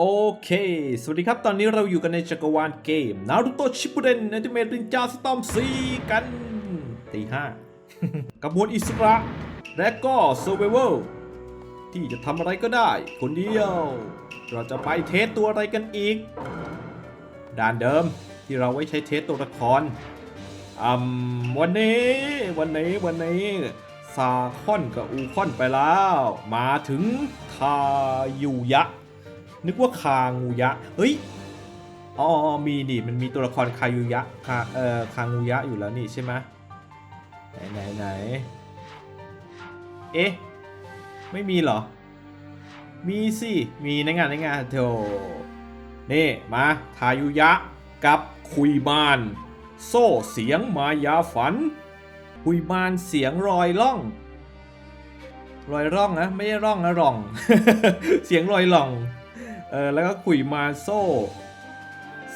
โอเค สวัสดีครับ ตอนนี้เราอยู่กันในจักรวาลเกมนารูโตะชิปุเดนอัลติเมทรินจาสตอมซีกันตีห้ากระบวนอิสระ และก็เซอร์ไ a เวลที่จะทำอะไรก็ได้ คนเดียว เราจะไปเทสตัวอะไรกันอีก ด่านเดิมที่เราไว้ใช้เทสตัวละครอืมวันนี้ วันนี้ วันนี้ซาคอนกับอูคอนไปแล้ว มาถึงคายูยะ นึกว่าคางูยะ เฮ้ย อ๋อ มีนี่มันมีตัวละครคายูยะ คา เอ่อ คางูยะอยู่แล้วนี่ใช่ไหมไหนไหนไหน เอ๊ะ ไม่มีเหรอ มีสิ มีในงานในงานเถอะนี่มาทายุยะกับคุยมาน โซ่เสียงมายาฝัน คุยมานเสียงรอยล่อง รอยร่องนะ ไม่ใช่ร่องนะร่อง เสียงรอยล่อง เออแล้วก็คุยมานโซ่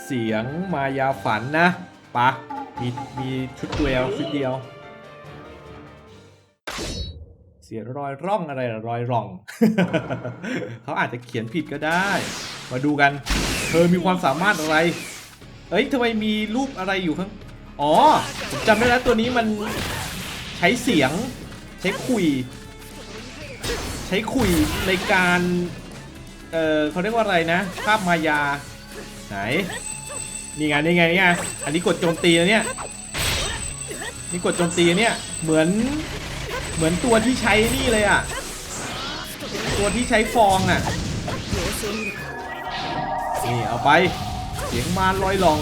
เสียงมายาฝันนะปะมีมีชุดเดียวชุดเดียว เสียงรอยร่องอะไรล่ะรอยร่อง เขาอาจจะเขียนผิดก็ได้ มาดูกัน เธอมีความสามารถอะไร เอ้ยทำไมมีรูปอะไรอยู่ข้างอ๋อผมจำได้แล้วตัวนี้มันใช้เสียง ใช้คุย ใช้คุยในการ เออเขาเรียกว่าอะไรนะ ภาพมายา ไหน นี่ไงนี่ไงนี่ไงอันนี้กดโจมตีนะเนี่ย นี่กดโจมตีเนี่ย เหมือน เหมือนตัวที่ใช้นี่เลยอะ ตัวที่ใช้ฟองอะ นี่เอาไป เสียงมารลอยหลอง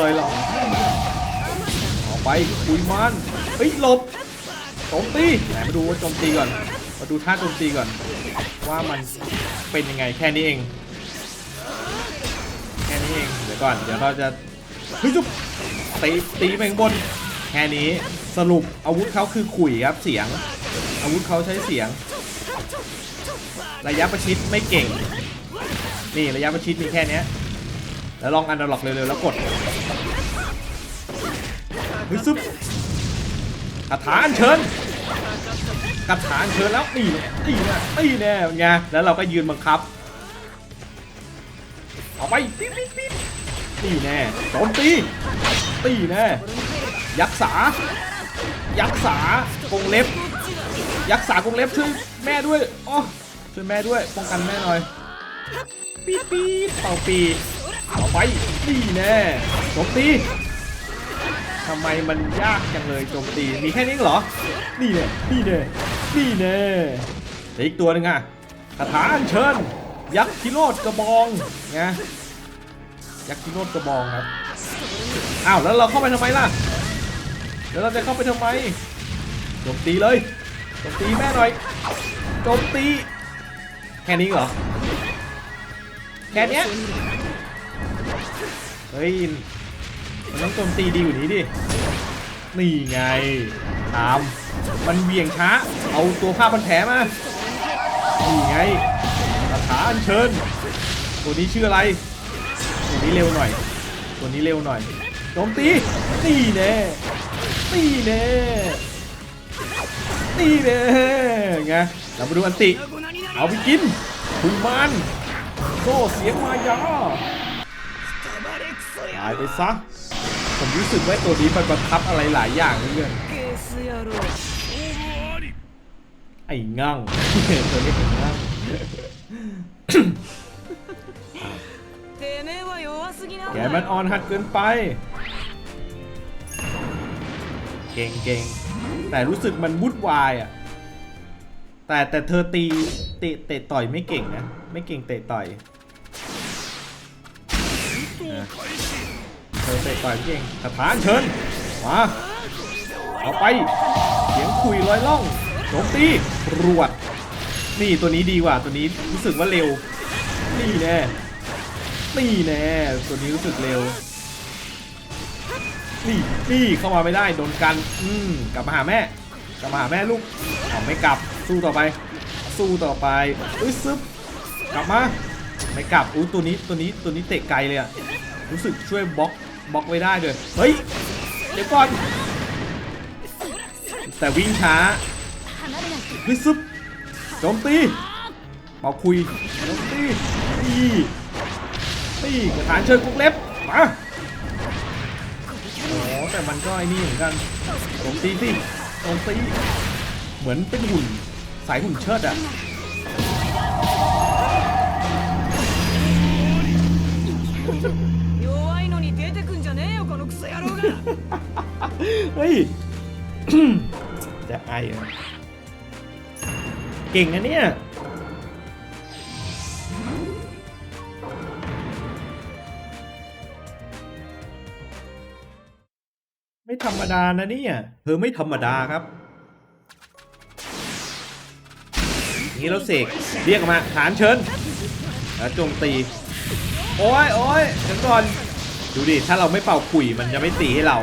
ลอยหลอง เอาไปคุยมันเฮ้ยหลบโจมตีไหนมาดูว่าโจมตีก่อน มาดูท่าโจมตีก่อน ว่ามันเป็นยังไงแค่นี้เอง แค่นี้เอง เดี๋ยวก่อน เดี๋ยวเราจะเฮ้ยจุ๊บตีตีไปข้างบน แค่นี้สรุปอาวุธเขาคือขุยครับเสียง อาวุธเขาใช้เสียง ระยะประชิดไม่เก่ง นี่ระยะประชิดมีแค่นี้แล้วลองอันดอล็อกเร็วๆแล้วกดฮึซึบคาถาอัญเชิญ คาถาอัญเชิญแล้วนี่นี่แน่นี่แน่เป็นไงแล้วเราก็ยืนบังคับเอาไปปิ๊บปิ๊บปิ๊บนี่แน่โจมตีตีแน่ยักษา ยักษากงเล็บ ยักษากงเล็บช่วยแม่ด้วยอ๋อช่วยแม่ด้วยป้องกันแม่หน่อยปีปีเป่าปีเอาไปนี่แน่โจมตีทำไมมันยากจังเลยโจมตีมีแค่นี้เหรอนี่แน่นี่แน่ นี่แน่เดี๋ยวอีกตัวหนึ่งอะคาถาอัญเชิญ ยักษ์พิโรธกระบองไงยักษ์พิโรธกระบองครับอ้าวแล้วเราเข้าไปทำไมล่ะเดี๋ยวเราจะเข้าไปทำไมโจมตีเลยโจมตีแม่หน่อยโจมตี แค่นี้เหรอแค่นี้เฮ้ยมันต้องโจมตีดีกว่านี้ดินี่ไงตาม มันเวียงช้า เอาตัวผ้าพันแผลมานี่ไงคาถาอันเชิญ ตัวนี้ชื่ออะไร ตัวนี้เร็วหน่อย ตัวนี้เร็วหน่อยโจมตี ตีแน่ตีแน่ตีแน่ไง เรามาดูอันติ เอาไปกินคุยมันโซ่เสียงมายาตายไปซะ ผมรู้สึกว่าตัวนี้มันบังคับอะไรหลายอย่างเลยนอ ไอ้งั่งตัวนี้เป็นงั่งแกมันอ่อนหัดเกินไป เก่งเก่งแต่รู้สึกมันวุ่นวายอะ แต่แต่เธอตีเตะเตะต่อยไม่เก่งนะ ไม่เก่งเตะต่อยเธอเตะต่อยเก่งสถานเชิญมาเอาไป เสียงคุยลอยล่อง โจมตีรวด นี่ตัวนี้ดีกว่าตัวนี้รู้สึกว่าเร็ว นี่แน่ นี่แน่ ตัวนี้รู้สึกเร็ว นี่นี่เข้ามาไม่ได้โดนกัน อืมกลับมาหาแม่ กลับมาหาแม่ลูกเอาไม่กลับ สู้ต่อไป สู้ต่อไปอุ้ยซึบกลับมาไม่กลับอุ้ยตัวนี้ตัวนี้ตัวนี้เตะไกลเลยอะรู้สึกช่วยบล็อกบล็อกไว้ได้เลยเฮ้ยเดี๋ยวก่อนแต่วิ่งช้า ฮึซึบโจมตีมาคุยโจมตีตีตีกระถานเชิญกุ๊กเล็บมาโอ้แต่มันก็ไอ้นี่เหมือนกันโจมตีสิโจมตีเหมือนเป็นหุ่นสายหุ่นเชิดอะเฮ้ยจะไอ ก่งนะเนี่ยไม่ธรรมดานะเนี่ยเธอไม่ธรรมดาครับนี้เราเสกเรียกออกมาฐานเชิญแล้วโจมตี โอ้ยโอ้ยเดี๋ยวก่อนดูดิถ้าเราไม่เป่าขุยมันจะไม่ตีให้เรา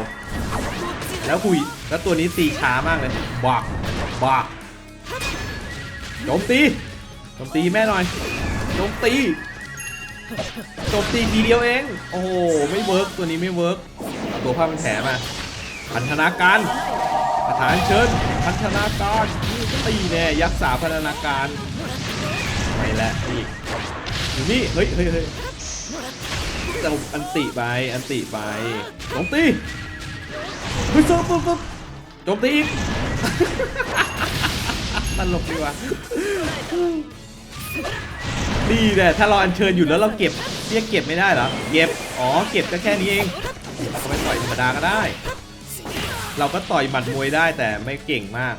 แล้วขุยแล้วตัวนี้ตีช้ามากเลยบักบัก โจมตีโจมตีแม่หน่อยโจมตีโจมตีทีเดียวเอง โอ้โห ไม่เวิร์กตัวนี้ไม่เวิร์กเอาตัวผ้าพันแผลมาพันธนาการประธานเชิญ พันธนาการตีแน่ยักษ์สาพันธนาการไปแล้วอีกอยู่นี่ เฮ้ยเฮ้ยเฮ้ยจะอันติไป อันติไปโจมตีเฮ้ยปุ๊บปุ๊บปุ๊บโจมตีอีก ตลกดีวะดีแหละถ้าเราอัญเชิญอยู่แล้วเราเก็บเรียกเก็บไม่ได้เหรอ เก็บ อ๋อ เก็บก็แค่นี้เองเราก็ไปต่อยธรรมดาก็ได้ เราก็ต่อยหมัดมวยได้แต่ไม่เก่งมาก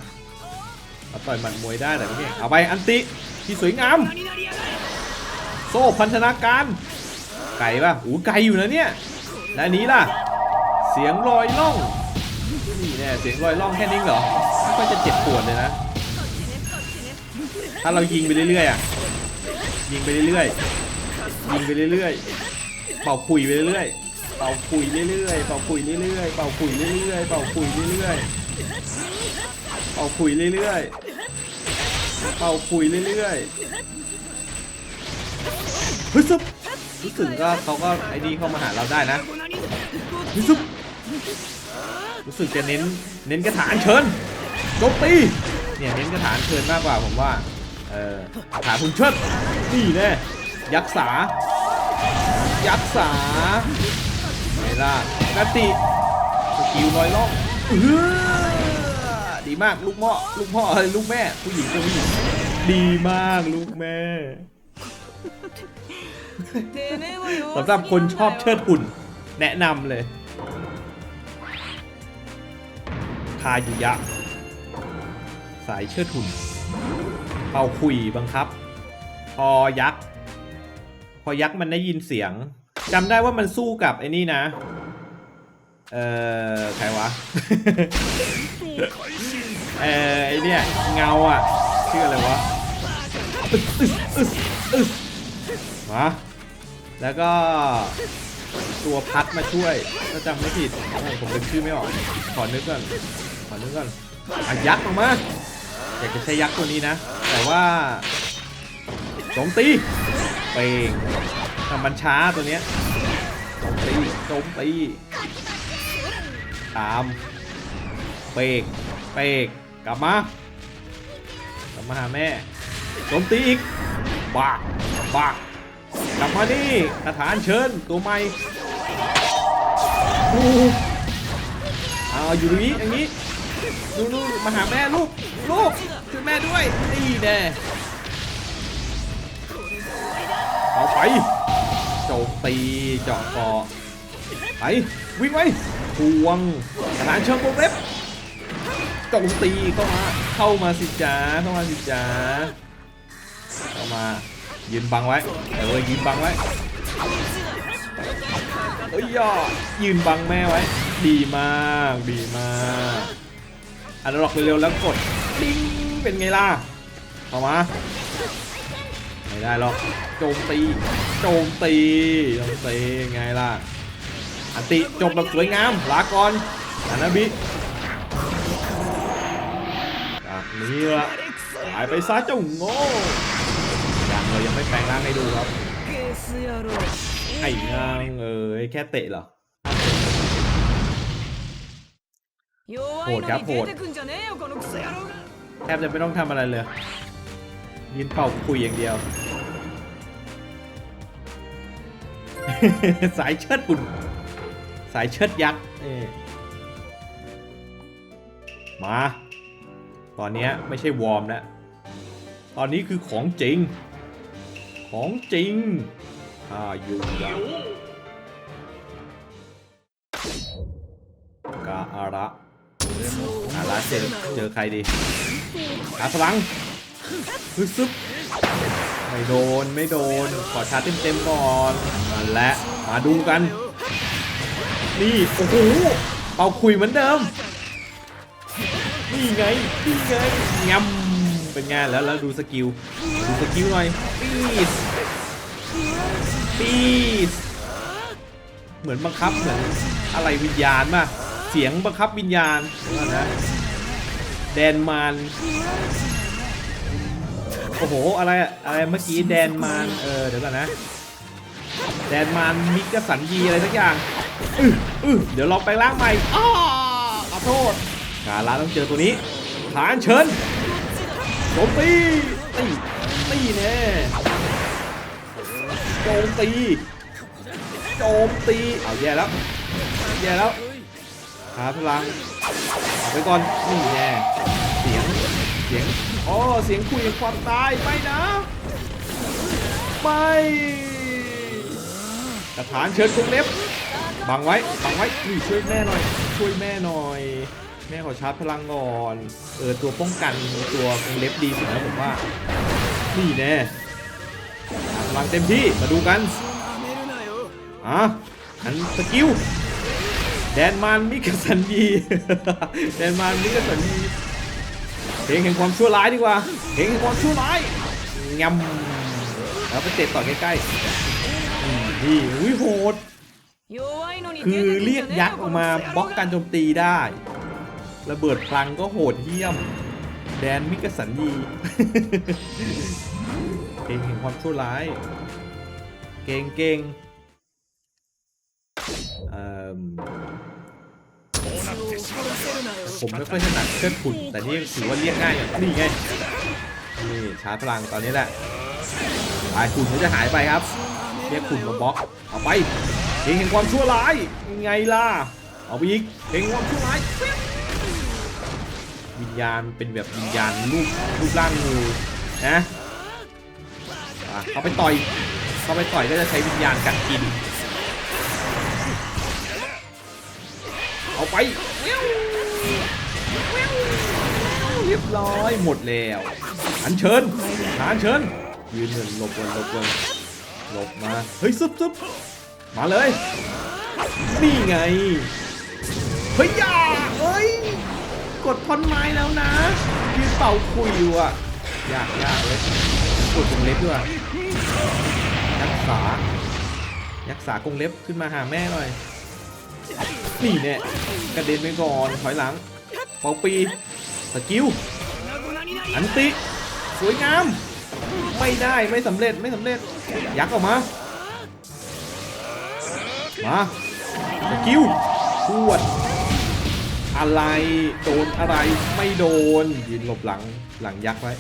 เราต่อยหมัดมวยได้แต่ไม่เก่ง เอาไปอันติที่สวยงาม โซ่พันธนาการ ไก่ป่ะอู้ไก่อยู่นะเนี่ยและนนี้ล่ะ เสียงลอยล่อง นี่แน่เสียงลอยล่องแค่นี้เหรอไม่ค่อยจะเจ็บปวดเลยนะ ถ้าเรายิงไปเรื่อยๆอะยิงไปเรื่อยๆยิงไปเรื่อยๆเป่าคุยไปเรื่อยๆเป่าคุยเรื่อยๆเป่าคุยเรื่อยๆเป่าคุยเรื่อยๆเป่าคุยเรื่อยๆเป่าคุยเรื่อยๆเป่าคุยเรื่อยๆเฮ้ยซุปรู้สึกก็เขาก็ไอ้นี่เข้ามาหาเราได้นะฮ้ยซุปรู้สึกจะเน้นเน้นกระถานเชิญโจมตีเนี่ยเน้นกระถานเชิญมากกว่าผมว่า ออขาคุณเชิดนี่แน่ยักษ์สายักษ์สาไม่ล่ะนัติสกิลลอยล่องดีมากลูกพ่อลูกพ่อลูกแม่ ผู้หญิงผู้หญิงดีมากลูกแม่สำหรับคนชอบเชิดหุ่น แนะนำเลยคายุยะ สายเชิดหุ่น ป่าคุยบังคับ พอยักษ์ พอยักษ์มันได้ยินเสียงจำได้ว่ามันสู้กับไอ้นี่นะ เอ่อใครวะ เอ่อไอ้เนี่ยเงาอะชื่ออะไรวะอึ๊สอึ๊สอึ๊สอึ๊สมาแล้วก็ตัวพัดมาช่วยถ้าจำไม่ผิดโอ้ผมเป็นชื่อไม่ออก ขอนึกก่อน ขอนึกก่อนอยักษ์ออกมาอยากจะใช้ยักษ์ตัวนี้นะ แต่ว่าโจมตีเปงแต่มันช้าตัวเนี้ยโจมตีโจมตีตามเป่งเป่งกลับมากลับมาหาแม่โจมตีอีกบ้าบ้ากลับมานี่สถานเชิญตัวใหม่โอ้โหเอาอยู่ตรงนี้อย่างนี้ดูดูมาหาแม่ลูกลูก แม่ด้วยนี่แน่เอาไปโจมตีเจาะคอไปวิ่งไปทวงสถานเชิงวงเล็บโจมตีเข้ามาเข้ามาสิจ้าเข้ามาสิจ้าเข้ามายืนบังไว้เออยืนบังไว้เอ้ยยอยืนบังแม่ไว้ ดีมาก ดีมากอันล็อกเร็วๆแล้วกดดิ้ง เป็นไงล่ะเข้ามาไม่ได้หรอกโจมตีโจมตีโจมตีไงล่ะอันติจบแบบสวยงามลาก่อนอานาบิจากนี้ละหายไปซะเจ้าโง่ยังเรายังไม่แปลงร่างให้ดูครับไอ้นางเอ้ยแค่เตะเหรอโหดครับโหด แทบจะไม่ต้องทำอะไรเลยยินเป่าคุยอย่างเดียว สายเชิดปุ่น สายเชิดยักษ์มา ตอนนี้ไม่ใช่วอร์มแล้ว ตอนนี้คือของจริง ของจริงข้าอยู่ยักกาอาระาระเจอเจอใครดีอาพลังฮึซึบไม่โดนไม่โดน ขอชาร์จเต็มๆก่อนนั่นแหละมาดูกัน นี่โอ้โหเป่าคุยเหมือนเดิม นี่ไงนี่ไงงำเป็นไงแล้วแล้วดูสกิลดูสกิลหน่อยปีสปีสเหมือนบังคับเหมือนอะไรวิญญาณมาเสียงบังคับวิญญาณว่านะ แดนมานโอ้โห อะไรอะอะไรเมื่อกี้แดนมานเออ เดี๋ยวก่อนนะ แดนมานมิกสันยีอะไรสักอย่างอื้ออื้อเดี๋ยวลองไปล้างใหม่อ้อขอโทษการล้าต้องเจอตัวนี้ฐานเชิญโจมตีตีตีแน่โจมตีโจมตีเอาแย่แล้วแย่แล้ว หาพลังเอาไปก่อนนี่แน่เสียงเสียงอ๋อเสียงคุยความตายไม่นะไม่กระถานเชิญกรงเล็บบังไว้บังไว้นี่ช่วยแม่หน่อย ช่วยแม่หน่อย แม่ขอชาร์จพลังก่อนเออตัวป้องกันตัวกรงเล็บดีสุดแล้วผมว่านี่แน่พลังเต็มที่มาดูกันอะอันสกิล แดนมานมิกสันดีแดนมานมิกสันดีเพลงแห่งความชั่วร้ายดีกว่าเพลงแห่งความชั่วร้ายงำแล้วไปเจตะต่อใกล้ๆนี่อุ้ยโหด คือเรียกยักษ์ออกมาบล็อกการโจมตีได้ระเบิดพลังก็โหดเยี่ยม แดนมิกสันดีเก่งเห็นความชั่วร้าย เก่งเก่ง ผมไม่ค่อยถนัดเชิดขุนแต่นี่ถือว่าเรียกง่ายอย่างนี่ไงนี่ชาร์จพลังตอนนี้แหละลายขุนก็จะหายไปครับ เรียกขุนมาบล็อกเอาไปเพลงแห่งความชั่วร้ายไงล่ะเอาไปอีกเพลงแห่งความชั่วร้ายวิญญาณเป็นแบบวิญญาณรูปรูปร่างงูนะเขาไปต่อยเขาไปต่อยก็จะใช้วิญญาณกัดกิน เอาไปเรียบร้อยหมดแล้วอันเชิญอันเชิญยืนเหมือนหลบกันหลบกันหลบมาเฮ้ยซุบซุบมาเลยนี่ไงเฮ้ยอย่าเอ้ยกดท่อนไม้แล้วนะยืนเป่าคุยอยู่อะยากยากเลยกดกรงเล็บด้วยยักษายักษากรงเล็บขึ้นมาหาแม่หน่อย นี่เนี่ยกระเด็นไปก่อนถอยหลังเป่าปีสกิลอันติ สวยงาม ไม่ได้ไม่สำเร็จไม่สำเร็จ ยักษ์ออกมา มาสกิลพวด อะไรโดนอะไรไม่โดน ยืนหลบหลังหลังยักษ์ไว้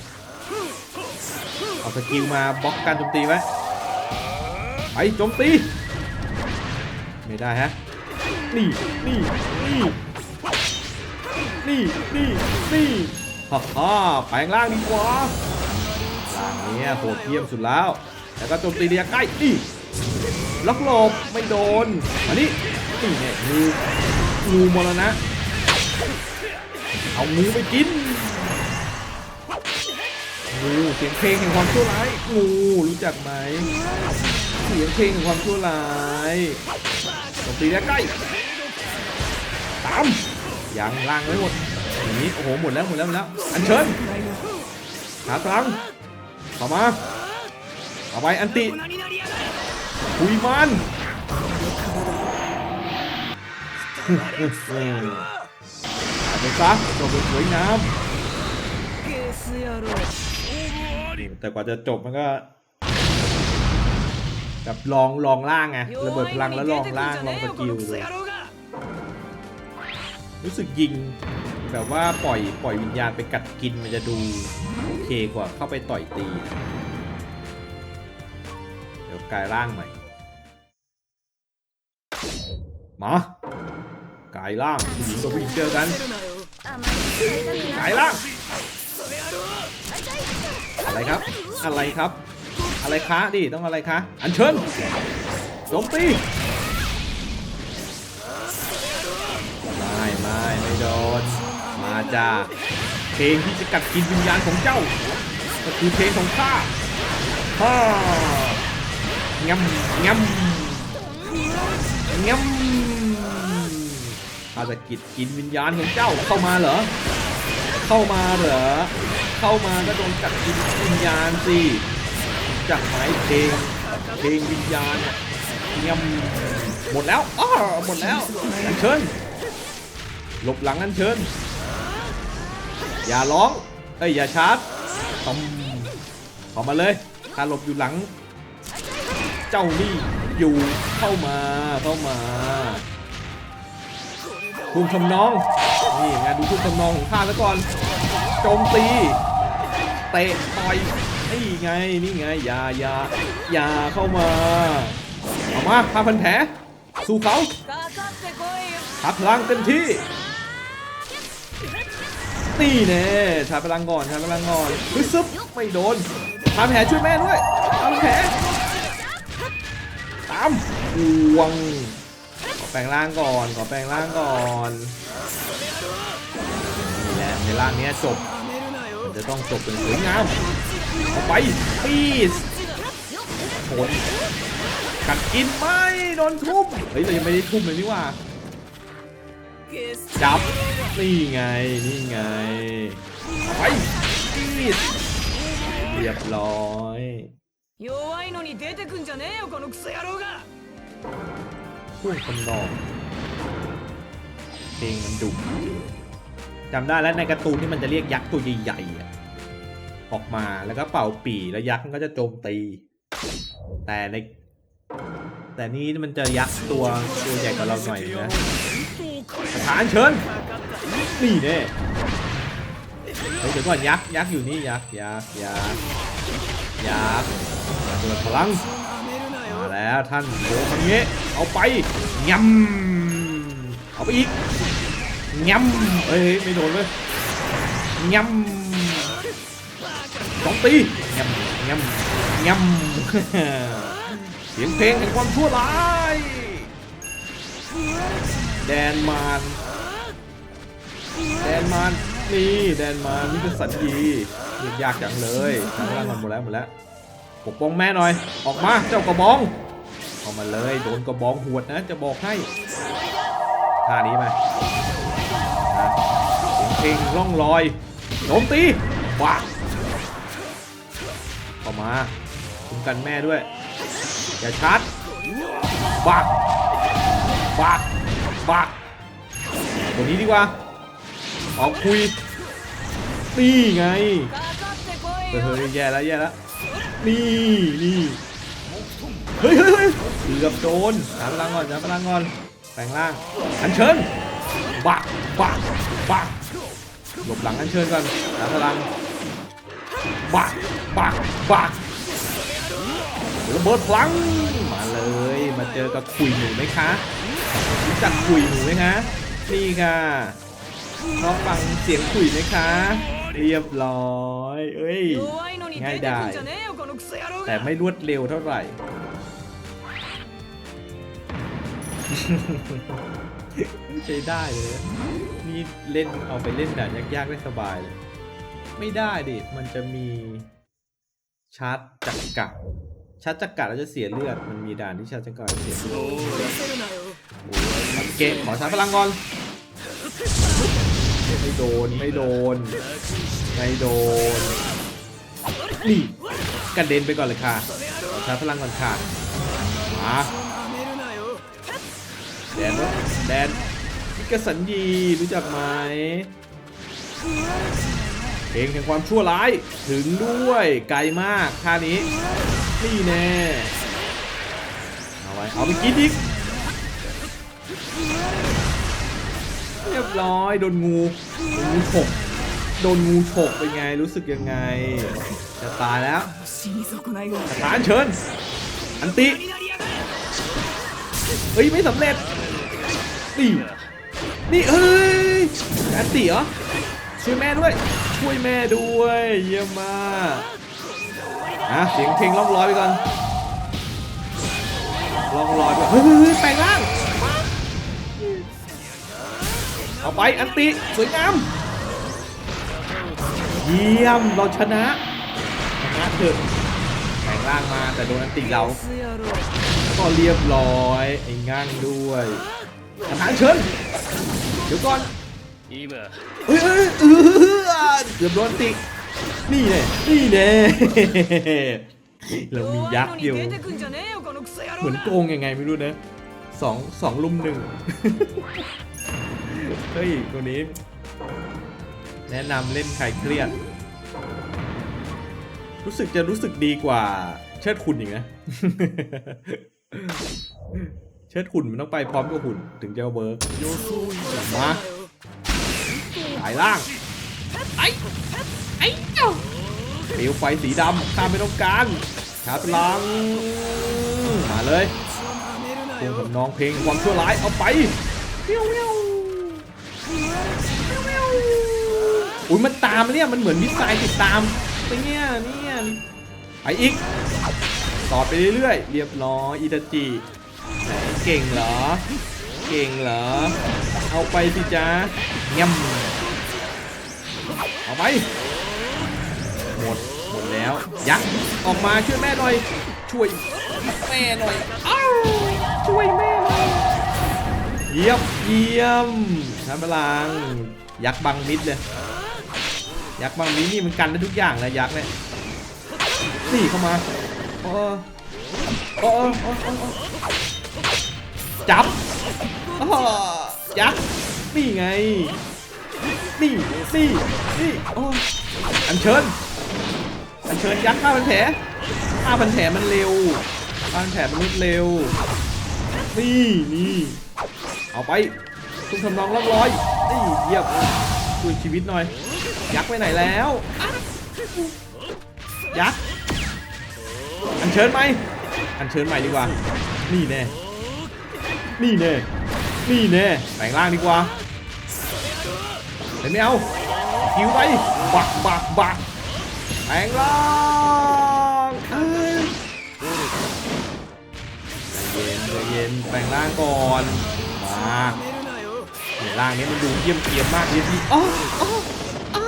เอาสกิลมาบล็อกการโจมตีไว้ ไปโจมตี ไม่ได้ฮะ นี่นี่นี่นี่นี่นี่ฮ่าฮ่าแปลงร่างดีกว่าร่างนี้โหดเยี่ยมสุดแล้ว แล้วก็โจมตีระยะใกล้นี่ล็อกหลบไม่โดนมานี่นี่เนี่ยงูงูมรณะเอางูไปกินงูเสียงเพลงแห่งความชั่วร้ายงูรู้จักไหมเสียงเพลงแห่งความชั่วร้าย ตีได้ใกล้ตามยังล่างไม่หมดนี้โอ้โหหมดแล้วหมดแล้วหมดแล้วอันเชิญหาพลังต่อมาต่อไปอันติคุยมันอาไปซะจบสวยงามแต่กว่าจะจบมันก็ แบบลองลองล่างไงระเบิดพลังแล้วลองล่างลองสกิลเลยรู้สึกยิงแบบว่าปล่อยปล่อยวิญญาณไปกัดกินมันจะดูโอเคกว่าเข้าไปต่อยตี เดี๋ยวกลายร่างใหม่มากลายร่างผีตัวผู้หญิงเจอกันกลายร่างอะไรครับ อะไรครับ อะไรคะดิต้องอะไรคะอันเชิญโจมตีไม่ไม่ไม่โดนมาจ้าเพลงที่จะกัดกินวิญญาณของเจ้า ก็คือเพลงของข้าฮ่างำงำงำข้าจะกิดกินวิญญาณของเจ้าเข้ามาเหรอ เข้ามาเหรอ เข้ามาก็โดนกัดกินวิญญาณสิ จากไม้เพลงเพลงวิญญาณเนี่ยงำหมดแล้วอ้อหมดแล้วอันเชิญหลบหลังอันเชิญ อย่าร้องเอ้ยอย่าชาร์จตอมเข้ามาเลยถ้าหลบอยู่หลัง เจ้านี่อยู่เข้ามาเข้ามาทุ่มทำนองนี่ไงดูทุ่มทำนองของข้าซะก่อนโจมตีเตะต่อย นี่ไงนี่ไงอย่าอย่าอย่าเข้ามาเอามาพาพันแผลสู้เขาทับพลังเต็มที่นี่แน่ชาพลังก่อนชาพลังก่อนฮึซึบไม่โดนทำแผลช่วยแม่ด้วยทำแผลตามอวงขอแปลงร่างก่อนขอแปลงร่างก่อนนี่แหละในร่างนี้จบ จะต้องจบเป็นสวยงาม เอาไปปีสโหนกัดกินไหมโดนทุ่ม เฮ้ยเรายังไม่ได้ทุ่มเลยนี่หว่า ゲス จับ นี่ไง นี่ไงเอาไปปีดเรียบร้อย 弱いのに出てくんじゃねえよこのクソ野郎が พูดคำนองเพลงมันดุจำได้แล้วในการ์ตูนที่มันจะเรียกยักษ์ตัวใหญ่ๆอะ ออกมาแล้วก็เป่าปีแล้วยักษ์มันก็จะโจมตี แต่ในแต่นี้มันจะยักษ์ตัวตัวใหญ่กว่าเราหน่อยนะสถานเชิญนี่แน่เฮ้ยเดี๋ยวก่อนยักษ์ยักษ์อยู่นี่ยักษ์ยักษ์ยักษ์ยักษ์เปิดพลังมาแล้วท่านโบคังเงะเอาไปยำเอาไปอีกยำเอ้ยไม่โดนเลยยำ สองตียำยำยำเสียงเพลงแห่งความชั่วร้าย แดนมารแดนมารนี่แดนมารนี่คือสัญญียากจังเลยทางล่างมันหมดแล้วหมดแล้วปกป้องแม่หน่อย ออกมาเจ้ากระบองเอามาเลยโดนกระบองหวดนะจะบอกให้ท่านี้ไหมเสียงเพลงร่องลอยโจมตีว้า เข้ามาคุ้มกันแม่ด้วย อย่าชาร์จบักบักบักตัวนี้ดีกว่าออกคุยนี่ไงเฮ้ยแย่แล้วแย่แล้วนี่นี่เฮ้ยเฮ้ยเือบโดนหาพลังก่อนหาพลังก่อนแปลงร่างอันเชิญบักบักบักหลบหลังอันเชิญก่อนหาพลังบัก ปากปากระเบิดพลังมาเลยมาเจอกับคุยหนูไหมคะรู้จักคุยหนูไหมฮะนี่ค่ะน้องฟังเสียงคุยไหมคะ เรียบร้อยเอ้ยง่ายได้แต่ไม่รวดเร็วเท่าไหร่ใช้ได้เลย นี่เล่นเอาไปเล่นแบบยากๆได้สบายเลย ไม่ได้ดิ มันจะมี ชาร์จจักกะชาร์จจักกะเราจะเสียเลือด มันมีด่านที่ชาร์จจักกะเสียเลือดเกะขอชาร์พลังก่อนไม่โดนไม่โดนไม่โดนนี่กระเด็นไปก่อนเลยค่ะขอชาร์พลังก่อนค่ะมาแดนวะแดนกระสันยีรู้จักไหม พลงแห่งความชั่วร้าย ถึงด้วยไกลมากท่านี้นี่แน่เอาไว้เอาไปกินอีกเรียบร้อยโดนงูโดนงูฉกโดนงูฉกเป็นไงรู้สึกยังไง จะตายแล้วสถานเชิญอันติเฮ้ยไม่สำเร็จนี่นี่เฮ้ยอันติเหรอช่วยแม่ด้วย ช่วยแม่ด้วย เยี่ยมมากอะเสียงเพลงล่องลอยไปก่อนล่องลอยไปเฮ้ยแปลงร่างเอาไปอันติสวยงามเยี่ยมเราชนะชนะเถอะแปลงร่างมาแต่โดนอันติเราก็เรียบร้อยไอ้ง่างด้วยทหารเชิญเดี๋ยวก่อนเฮ้ยเออ เกือบโดนตินี่เนี่ยนี่เนี่ยเรามียักษ์อยู่เหมือนโกงยังไงไม่รู้นะสองสองลุมหนึ่งเฮ้ยคนนี้ แนะนำเล่นใครเครียด รู้สึกจะรู้สึกดีกว่า เชิดคุณอีกนะเชิดหุ่นมันต้องไปพร้อมกับหุ่นถึงจะเวิร์กมาหายล่าง อ้ไอ้เจ้าเปลวไฟสีดำข้ามไม่ต้องการชาร์จพลัง มาเลยพวงกับน้องเพลงความชั่วร้ายเอาไปเมียวเมียวเมียวอุ้ยมันตามเนี่ยมันเหมือนมิสไซล์ติดตามไปเนี่ยเนี่ยไปอีกต่อไปเรื่อยๆเรียบร้อยอิตาจิเก่งเหรอ เก่งเหรอ เอาไปสิจ้าเงี้ยม เอาไป หมด หมดแล้ว ยักษ์ออกมาช่วยแม่หน่อย ช่วยแม่หน่อยอ้าวช่วยแม่หน่อย เยี่ยม เยี่ยมทำพลัง ยักษ์บังมิดเลย ยักษ์บังมิดนี่มันกันได้ทุกอย่างเลยยักษ์เนี่ยนี่เข้ามาโอ้โอ้โอ้โอ้โอ้จับอ้อยักษ์นี่ไง นี่นี่นี่โอ้อันเชิญอันเชิญยักษ์ผ้าพันแผลผ้าพันแผลมันเร็วผ้าพันแผลมันรวดเร็ว นี่นี่เอาไปคุณทำนองร่องรอยนี่เยี่ยมช่วยชีวิตหน่อย ยักษ์ไปไหนแล้ว ยักษ์อันเชิญไหมอันเชิญใหม่ดีกว่า นี่แน่ นี่แน่ นี่แน่แปลงร่างดีกว่า ห็นไม่เอาคิวไปบักบักบักแปลงร่างเอ้ยใจเย็นใจเย็นแปลงร่างก่อนมาเนี่ยร่างนี้มันดูเยี่ยมเกียมมากเลยพี่อ๋ออ๋ออ๋อ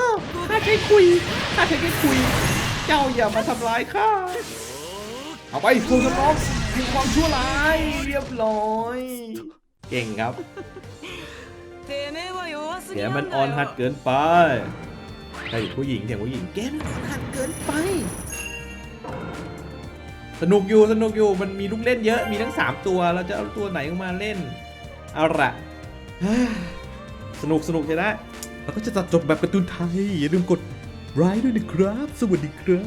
ข้าแค่คุยข้าแค่คุย เจ้าอย่ามาทำร้ายข้าเอาไปทวงสมองทิ้งความชั่วร้ายเรียบร้อย เก่งครับ แสีมันอ่อนหัดเกินไปใครผู้หญิงเถียงผู้หญิงแกมันออนหัดเกินไป สนุกอยู่สนุกอยู่มันมีลูกเล่นเยอะมีทั้ง 3 ตัวเราจะเอาตัวไหนออกมาเล่นเอาละสนุกสนุกใช่ไหมแล้วก็จะตัดจบแบบการ์ตูนไทยอย่าลืมกดไลค์ด้วยนะครับ สวัสดีครับ